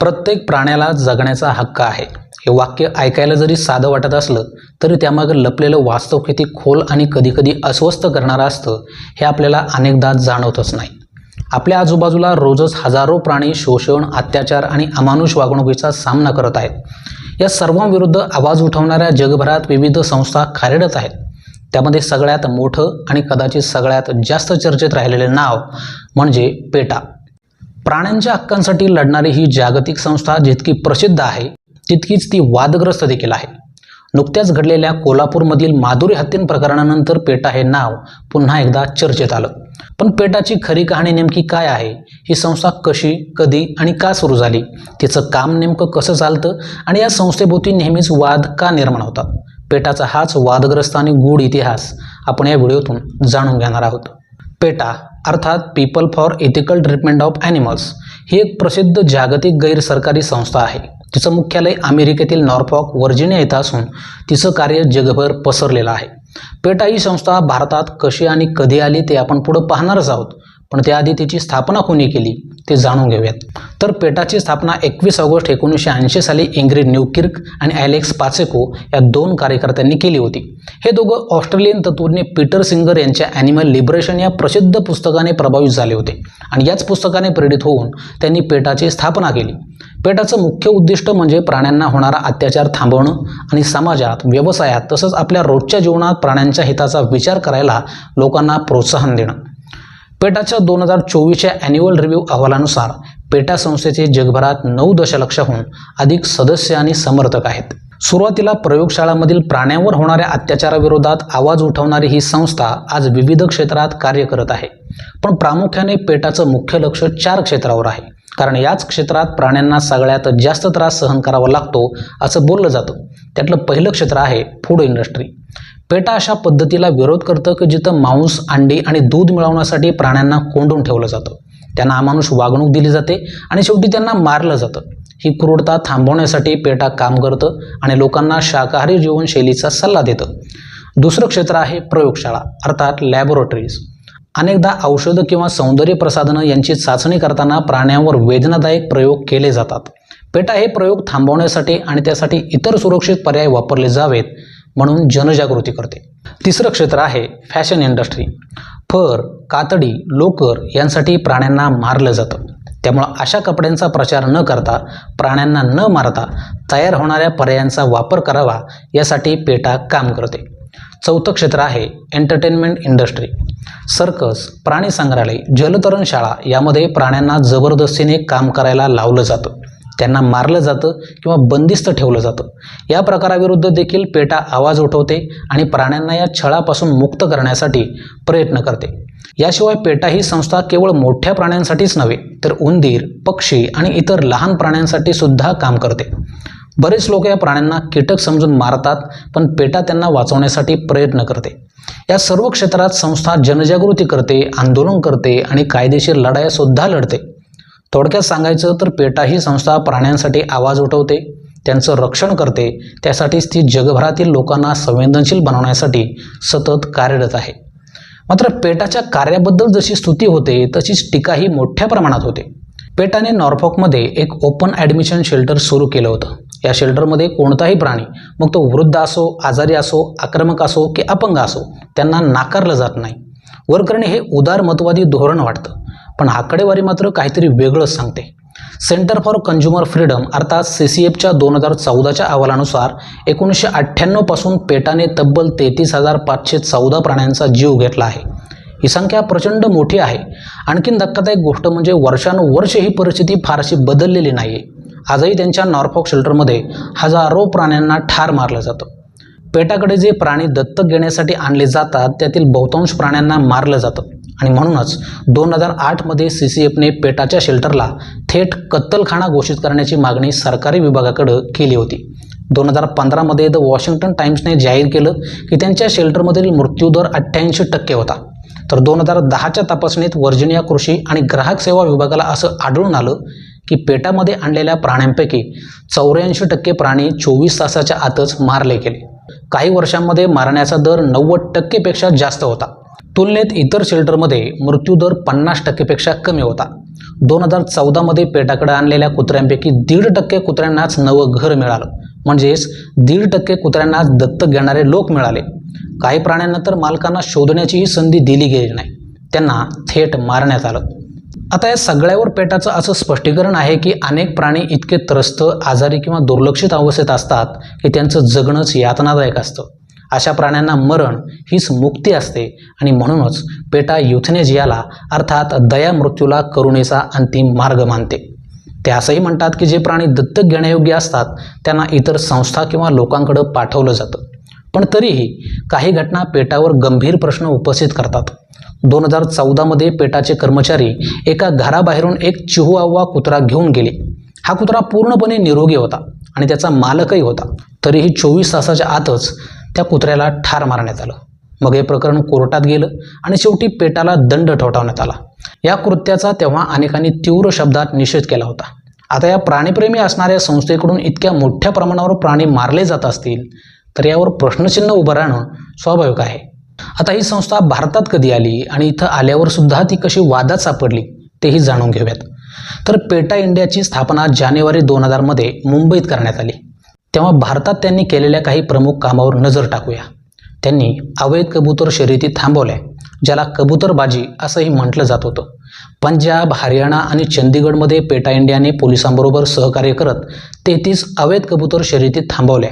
प्रत्येक प्राण्याला जगण्याचा हक्क आहे. हे वाक्य ऐकायला जरी साधं वाटत असलं तरी त्यामागे लपलेलं वास्तव किती खोल आणि कधीकधी अस्वस्थ करणारं असतं हे आपल्याला अनेकदा जाणवतच नाही. आपल्या आजूबाजूला रोजच हजारो प्राणी शोषण अत्याचार आणि अमानुष वागणुकीचा सामना करत आहेत. या सर्वांविरुद्ध आवाज उठवणाऱ्या जगभरात विविध संस्था कार्यरत आहेत. त्यामध्ये सगळ्यात मोठं आणि कदाचित सगळ्यात जास्त चर्चेत राहिलेले नाव म्हणजे पेटा. प्राण्यांच्या हक्कांसाठी लढणारी ही जागतिक संस्था जितकी प्रसिद्ध आहे तितकीच ती वादग्रस्त देखील आहे. नुकत्याच घडलेल्या कोल्हापूरमधील माधुरी हत्येन प्रकरणानंतर पेटा हे नाव पुन्हा एकदा चर्चेत आलं. पण पेटाची खरी कहाणी नेमकी काय आहे? ही संस्था कशी कधी आणि का सुरू झाली? तिचं काम नेमकं कसं चालतं? आणि या संस्थेभोवती नेहमीच वाद का निर्माण होतात? पेटाचा हाच वादग्रस्त आणि गूढ इतिहास आपण या व्हिडिओतून जाणून घेणार आहोत. पेटा अर्थात People for Ethical Treatment of Animals ही एक प्रसिद्ध जागतिक गैरसरकारी संस्था आहे. तिचं मुख्यालय अमेरिकेतील नॉर्फॉक वर्जिनिया येथे असून तिचं कार्य जगभर पसरलेलं आहे. पेटा ही संस्था भारतात कशी आणि कधी आली ते आपण पुढं पाहणारच आहोत. पण त्याआधी तिची स्थापना कोणी केली ते जाणून घेऊयात. तर पेटाची स्थापना एकवीस ऑगस्ट एकोणीसशे ऐंशी साली इंग्रिड न्यूकिर्क आणि ॲलेक्स पासेको या दोन कार्यकर्त्यांनी केली होती. हे दोघं ऑस्ट्रेलियन तत्वज्ञ पीटर सिंगर यांच्या ॲनिमल लिबरेशन या प्रसिद्ध पुस्तकाने प्रभावित झाले होते आणि याच पुस्तकाने प्रेरित होऊन त्यांनी पेटाची स्थापना केली. पेटाचं मुख्य उद्दिष्ट म्हणजे प्राण्यांना होणारा अत्याचार थांबवणं आणि समाजात व्यवसायात तसंच आपल्या रोजच्या जीवनात प्राण्यांच्या हिताचा विचार करायला लोकांना प्रोत्साहन देणं. पेटाच्या दोन हजार चोवीसच्या ॲन्युअल रिव्ह्यू अहवालानुसार पेटा संस्थेचे जगभरात नऊ दशलक्षाहून अधिक सदस्य आणि समर्थक आहेत. सुरुवातीला प्रयोगशाळांमधील प्राण्यांवर होणाऱ्या अत्याचाराविरोधात आवाज उठवणारी ही संस्था आज विविध क्षेत्रात कार्य करत आहे. पण प्रामुख्याने पेटाचं मुख्य लक्ष चार क्षेत्रावर आहे. कारण याच क्षेत्रात प्राण्यांना सगळ्यात जास्त त्रास सहन करावा लागतो असं बोललं जातं. त्यातलं पहिलं क्षेत्र आहे फूड इंडस्ट्री पेटा अशा पद्धतीला विरोध करतं की जिथं मांस अंडी आणि दूध मिळवण्यासाठी प्राण्यांना कोंडून ठेवलं जातं. त्यांना अमानुष वागणूक दिली जाते आणि शेवटी त्यांना मारलं जातं. ही क्रूरता थांबवण्यासाठी पेटा काम करतं आणि लोकांना शाकाहारी जीवनशैलीचा सल्ला देतं. दुसरं क्षेत्र आहे प्रयोगशाळा अर्थात लॅबोरेटरीज अनेकदा औषधं किंवा सौंदर्य प्रसाधनं यांची चाचणी करताना प्राण्यांवर वेदनादायक प्रयोग केले जातात. पेटा हे प्रयोग थांबवण्यासाठी आणि त्यासाठी इतर सुरक्षित पर्याय वापरले जावेत म्हणून जनजागृती करते. तिसरं क्षेत्र आहे फॅशन इंडस्ट्री. फर कातडी लोकर यांसाठी प्राण्यांना मारलं जातं. त्यामुळं अशा कपड्यांचा प्रचार न करता प्राण्यांना न मारता तयार होणाऱ्या पर्यायांचा वापर करावा यासाठी पेटा काम करते. चौथं क्षेत्र आहे एंटरटेनमेंट इंडस्ट्री सर्कस प्राणी संग्रहालय जलतरण शाळा यामध्ये प्राण्यांना जबरदस्तीने काम करायला लावलं जातं. त्यांना मारलं जातं किंवा बंदिस्त ठेवलं जातं. या प्रकाराविरुद्ध देखील पेटा आवाज उठवते आणि प्राण्यांना या छळापासून मुक्त करण्यासाठी प्रयत्न करते. याशिवाय पेटा ही संस्था केवळ मोठ्या प्राण्यांसाठीच नव्हे तर उंदीर पक्षी आणि इतर लहान प्राण्यांसाठी सुद्धा काम करते. बरेच लोक या प्राण्यांना कीटक समजून मारतात पण पेटा त्यांना वाचवण्यासाठी प्रयत्न करते. या सर्व क्षेत्रात संस्था जनजागृती करते आंदोलन करते आणि कायदेशीर लढायासुद्धा लढते. थोडक्यात सांगायचं तर पेटा ही संस्था प्राण्यांसाठी आवाज उठवते त्यांचं रक्षण करते त्यासाठीच ती जगभरातील लोकांना संवेदनशील बनवण्यासाठी सतत कार्यरत आहे. मात्र पेटाच्या कार्याबद्दल जशी स्तुती होते तशीच टीकाही मोठ्या प्रमाणात होते. पेटाने नॉर्फॉकमध्ये एक ओपन ॲडमिशन शेल्टर सुरू केलं होतं. या शेल्टरमध्ये कोणताही प्राणी मग तो वृद्ध असो आजारी असो आक्रमक असो की अपंग असो त्यांना नाकारलं जात नाही. वरकरणी हे उदारमतवादी धोरण वाटतं पण आकडेवारी मात्र काहीतरी वेगळंच सांगते. सेंटर फॉर कंझ्युमर फ्रीडम अर्थात सी सी एफच्या दोन हजार चौदाच्या अहवालानुसार एकोणीसशे अठ्ठ्याण्णवपासून पेटाने तब्बल तेहतीस हजार पाचशे चौदा प्राण्यांचा जीव घेतला आहे. ही संख्या प्रचंड मोठी आहे. आणखीन धक्कादायक गोष्ट म्हणजे वर्षानुवर्ष ही परिस्थिती फारशी बदललेली नाही आहे आजही त्यांच्या नॉर्फॉक शेल्टरमध्ये हजारो प्राण्यांना ठार मारलं जातं. पेटाकडे जे प्राणी दत्तक घेण्यासाठी आणले जातात त्यातील बहुतांश प्राण्यांना मारलं जातं. आणि म्हणूनच दोन हजार आठमध्ये सी सी एफने पेटाच्या शेल्टरला थेट कत्तलखाना घोषित करण्याची मागणी सरकारी विभागाकडं केली होती. दोन हजार पंधरामध्ये द वॉशिंग्टन टाइम्सने जाहीर केलं की त्यांच्या शेल्टरमधील मृत्यूदर अठ्ठ्याऐंशी टक्के होता. तर दोन हजार दहाच्या तपासणीत वर्जिनिया कृषी आणि ग्राहक सेवा विभागाला असं आढळून आलं की पेटामध्ये आणलेल्या प्राण्यांपैकी चौऱ्याऐंशी टक्के प्राणी चोवीस तासाच्या आतच मारले गेले. काही वर्षांमध्ये मारण्याचा दर नव्वद टक्केपेक्षा जास्त होता. तुलनेत इतर शेल्टरमध्ये मृत्यूदर पन्नास टक्केपेक्षा कमी होता. दोन हजार चौदामध्ये पेटाकडे आणलेल्या कुत्र्यांपैकी दीड टक्के कुत्र्यांनाच नवं घर मिळालं. म्हणजेच दीड टक्के कुत्र्यांनाच दत्तक घेणारे लोक मिळाले. काही प्राण्यांना तर मालकांना शोधण्याचीही संधी दिली गेली नाही. त्यांना थेट मारण्यात आलं. आता या सगळ्यावर पेटाचं असं स्पष्टीकरण आहे की अनेक प्राणी इतके त्रस्त आजारी किंवा दुर्लक्षित अवस्थेत असतात की त्यांचं जगणंच यातनादायक असतं. अशा प्राण्यांना मरण हीच मुक्ती असते आणि म्हणूनच पेटा युथनेजियाला अर्थात दया मृत्यूला करुणेचा अंतिम मार्ग मानते. ते असंही म्हणतात की जे प्राणी दत्तक घेण्यायोग्य असतात त्यांना इतर संस्था किंवा लोकांकडं पाठवलं जातं. पण तरीही काही घटना पेटावर गंभीर प्रश्न उपस्थित करतात. दोन हजार चौदामध्ये पेटाचे कर्मचारी एका घराबाहेरून एक चिहुआवा कुत्रा घेऊन गेले. हा कुत्रा पूर्णपणे निरोगी होता आणि त्याचा मालकही होता. तरीही चोवीस तासाच्या आतच त्या कुत्र्याला ठार मारण्यात आलं. मग हे प्रकरण कोर्टात गेलं आणि शेवटी पेटाला दंड ठोठावण्यात आला. या कृत्याचा तेव्हा अनेकांनी तीव्र शब्दात निषेध केला होता. आता या प्राणीप्रेमी असणाऱ्या संस्थेकडून इतक्या मोठ्या प्रमाणावर प्राणी मारले जात असतील तर यावर प्रश्नचिन्ह उभं राहणं स्वाभाविक आहे. आता ही संस्था भारतात कधी आली आणि इथं आल्यावर सुद्धा ती कशी वादात सापडली तेही जाणून घेऊयात. तर पेटा इंडियाची स्थापना जानेवारी दोन हजारमध्ये मुंबईत करण्यात आली. तेव्हा भारतात त्यांनी केलेल्या काही प्रमुख कामावर नजर टाकूया. त्यांनी अवैध कबूतर शर्यती थांबवल्या ज्याला कबूतरबाजी असंही म्हटलं जात होतं. पंजाब हरियाणा आणि चंदीगडमध्ये पेटा इंडियाने पोलिसांबरोबर सहकार्य करत तेहतीस अवैध कबूतर शर्यती थांबवल्या.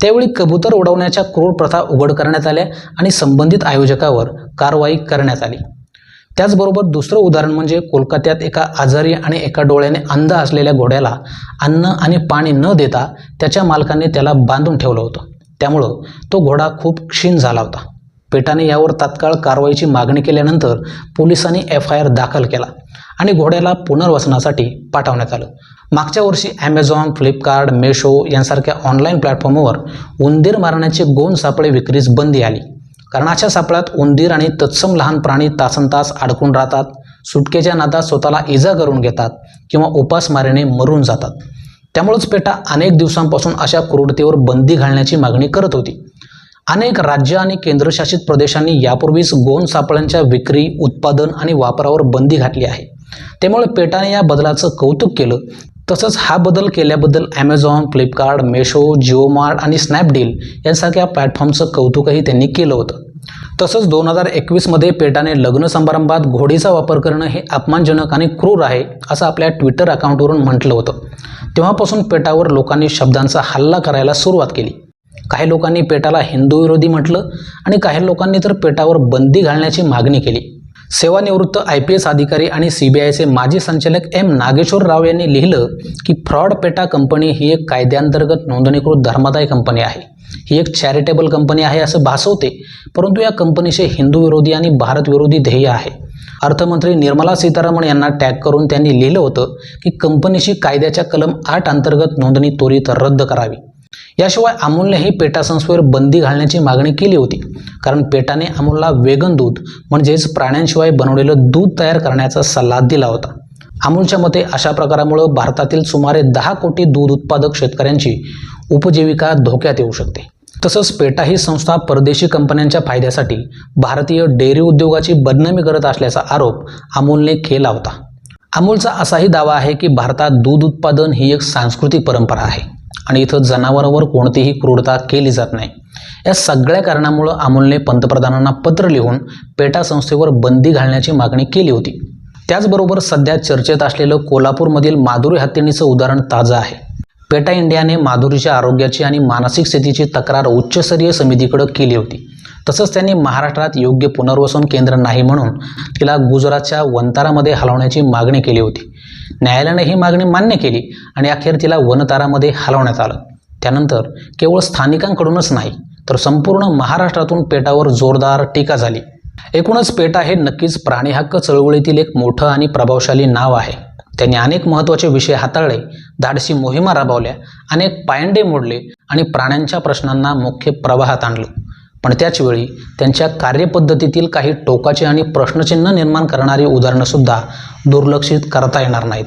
त्यावेळी कबूतर उडवण्याच्या क्रूर प्रथा उघड करण्यात आल्या आणि संबंधित आयोजकावर कारवाई करण्यात आली. त्याचबरोबर दुसरं उदाहरण म्हणजे कोलकात्यात एका आजारी आणि एका डोळ्याने अंध असलेल्या घोड्याला अन्न आणि पाणी न देता त्याच्या मालकाने त्याला बांधून ठेवलं होतं. त्यामुळं तो घोडा खूप क्षीण झाला होता. पेटाने यावर तात्काळ कारवाईची मागणी केल्यानंतर पोलिसांनी एफ आय आर दाखल केला आणि घोड्याला पुनर्वसनासाठी पाठवण्यात आलं. मागच्या वर्षी ॲमेझॉन फ्लिपकार्ट मेशो यांसारख्या ऑनलाईन प्लॅटफॉर्मवर उंदीर मारण्याचे गोंद सापळे विक्रीस बंदी आली. कारण अशा सापळ्यात उंदीर आणि तत्सम लहान प्राणी तासनतास अडकून राहतात सुटकेच्या नादात स्वतःला इजा करून घेतात किंवा उपासमारीने मरून जातात. त्यामुळंच पेटा अनेक दिवसांपासून अशा क्रूरतेवर बंदी घालण्याची मागणी करत होती. अनेक राज्य आणि केंद्रशासित प्रदेशांनी यापूर्वीच गोंद सापळ्यांच्या विक्री उत्पादन आणि वापरावर बंदी घातली आहे. त्यामुळे पेटाने या बदलाचं कौतुक केलं. तसंच हा बदल केल्याबद्दल ॲमेझॉन फ्लिपकार्ट मेशो जिओमार्ट आणि स्नॅपडील यांसारख्या प्लॅटफॉर्मचं कौतुकही त्यांनी केलं होतं. तसंच दोन हजार एकवीसमध्ये पेटाने लग्न समारंभात घोडीचा वापर करणं हे अपमानजनक आणि क्रूर आहे असं आपल्या ट्विटर अकाउंटवरून म्हटलं होतं. तेव्हापासून पेटावर लोकांनी शब्दांचा हल्ला करायला सुरुवात केली. काही लोकांनी पेटाला हिंदू विरोधी म्हटलं आणि काही लोकांनी तर पेटावर बंदी घालण्याची मागणी केली. सेवानिवृत्त आय पी एस अधिकारी आणि सी बी आयचे माजी संचालक एम नागेश्वर राव यांनी लिहिलं की फ्रॉड पेटा कंपनी ही एक कायद्यांतर्गत नोंदणीकृत धर्मादाय कंपनी आहे. ही एक चॅरिटेबल कंपनी आहे असं भासवते परंतु या कंपनीचे हिंदू विरोधी आणि भारत विरोधी ध्येय आहे. अर्थमंत्री निर्मला सीतारामन यांना टॅग करून त्यांनी लिहिलं होतं की कंपनीशी कायद्याच्या कलम आठ अंतर्गत नोंदणी त्वरित रद्द करावी. याशिवाय अमूलनेही पेटा संस्थेवर बंदी घालण्याची मागणी केली होती. कारण पेटाने अमूलला वेगन दूध म्हणजेच प्राण्यांशिवाय बनवलेलं दूध तयार करण्याचा सल्ला दिला होता. अमूलच्या मते अशा प्रकारामुळं भारतातील सुमारे दहा कोटी दूध उत्पादक शेतकऱ्यांची उपजीविका धोक्यात येऊ शकते. तसंच पेटा ही संस्था परदेशी कंपन्यांच्या फायद्यासाठी भारतीय डेअरी उद्योगाची बदनामी करत असल्याचा आरोप अमूलने केला होता. अमूलचा असाही दावा आहे की भारतात दूध उत्पादन ही एक सांस्कृतिक परंपरा आहे. आणि इथं जनावरांवर कोणतीही क्रूरता केली जात नाही. या सगळ्या कारणामुळं अमोलने पंतप्रधानांना पत्र लिहून पेटा संस्थेवर बंदी घालण्याची मागणी केली होती. त्याचबरोबर सध्या चर्चेत असलेलं कोल्हापूरमधील माधुरी हत्येणीचं उदाहरण ताजं आहे. पेटा इंडियाने माधुरीच्या आरोग्याची आणि मानसिक स्थितीची तक्रार उच्चस्तरीय समितीकडे केली होती. तसंच त्यांनी महाराष्ट्रात योग्य पुनर्वसन केंद्र नाही म्हणून तिला गुजरातच्या वनतारामध्ये हलवण्याची मागणी केली होती. न्यायालयाने ही मागणी मान्य केली आणि अखेर तिला वनतारामध्ये हलवण्यात आलं. त्यानंतर केवळ स्थानिकांकडूनच नाही तर संपूर्ण महाराष्ट्रातून पेटावर जोरदार टीका झाली. एकूणच पेटा हे नक्कीच प्राणी हक्क चळवळीतील एक मोठं आणि प्रभावशाली नाव आहे. त्यांनी अनेक महत्त्वाचे विषय हाताळले धाडसी मोहिमा राबवल्या अनेक पायंडे मोडले आणि प्राण्यांच्या प्रश्नांना मुख्य प्रवाहात आणलं. पण त्याचवेळी त्यांच्या कार्यपद्धतीतील काही टोकाचे आणि प्रश्नचिन्ह निर्माण करणारी उदाहरणंसुद्धा दुर्लक्षित करता येणार नाहीत.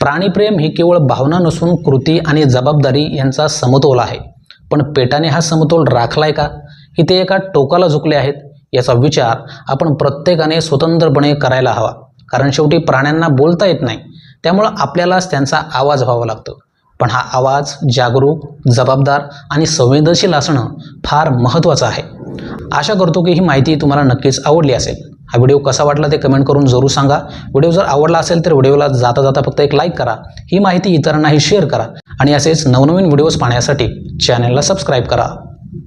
प्राणीप्रेम ही केवळ भावना नसून कृती आणि जबाबदारी यांचा समतोल आहे. पण पेटाने हा समतोल राखलाय का? की ते एका टोकाला झुकले आहेत? याचा विचार आपण प्रत्येकाने स्वतंत्रपणे करायला हवा. कारण शेवटी प्राण्यांना बोलता येत नाही. त्यामुळं आपल्यालाच त्यांचा आवाज व्हावा लागतो. पण हा आवाज जागरूक जबाबदार आणि संवेदनशील असणं फार महत्त्वाचं आहे. आशा करतो की ही माहिती तुम्हाला नक्कीच आवडली असेल. हा व्हिडिओ कसा वाटला ते कमेंट करून जरूर सांगा. व्हिडिओ जर आवडला असेल तर व्हिडिओला जाता जाता फक्त एक लाईक करा. ही माहिती इतरांनाही शेअर करा आणि असेच नवनवीन व्हिडिओज पाहण्यासाठी चॅनलला सबस्क्राईब करा.